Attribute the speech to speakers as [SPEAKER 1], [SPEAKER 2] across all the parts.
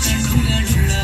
[SPEAKER 1] 心中的日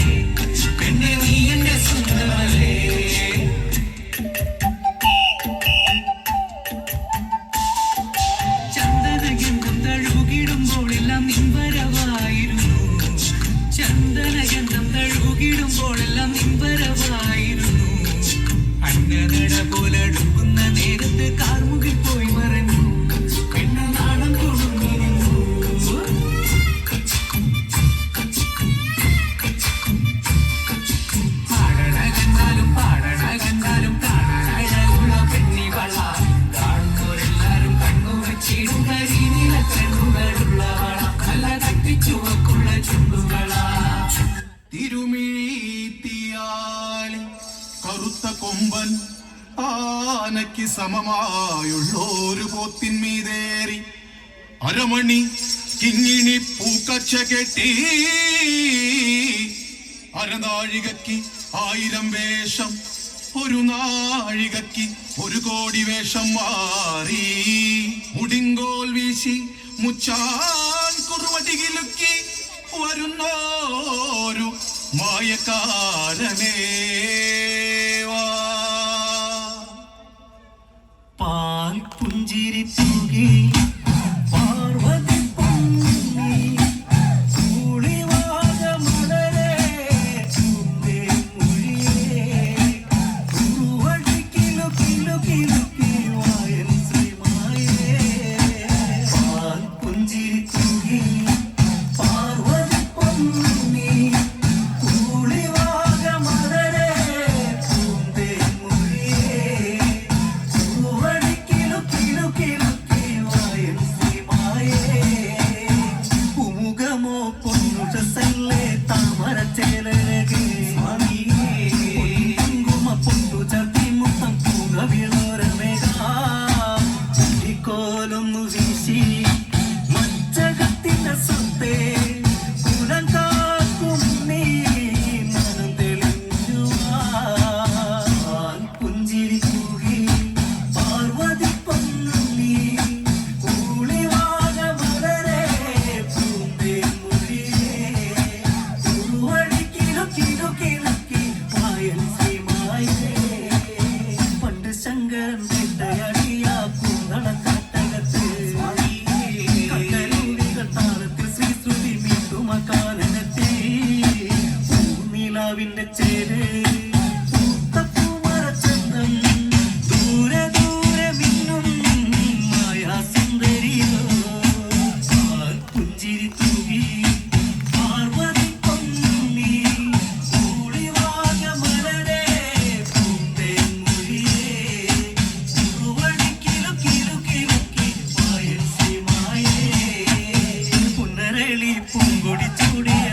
[SPEAKER 1] ചുവക്കുള്ള ചുണ്ടുകളാ
[SPEAKER 2] തിരുമീത്തിയാളി കറുത്ത കൊമ്പൻ ആനയ്ക്ക് സമമായുള്ളൊരു പോത്തിന്മീതേറി അരമണി കിങ്ങിണി പൂക്കച്ച കെട്ടി അരനാഴികക്ക് ആയിരം വേഷം ഒരു നാഴികക്ക് ഒരു കോടി വേഷം മാറി. മുടിങ്കോൽ വീശി മുച്ചാ നെറ്റികിലുക്കി വരുന്നോരു മായക്കാരനേ
[SPEAKER 1] പൂമാവിന്റെ ചേര്. പൂങ്കൊടി ചൂടിയ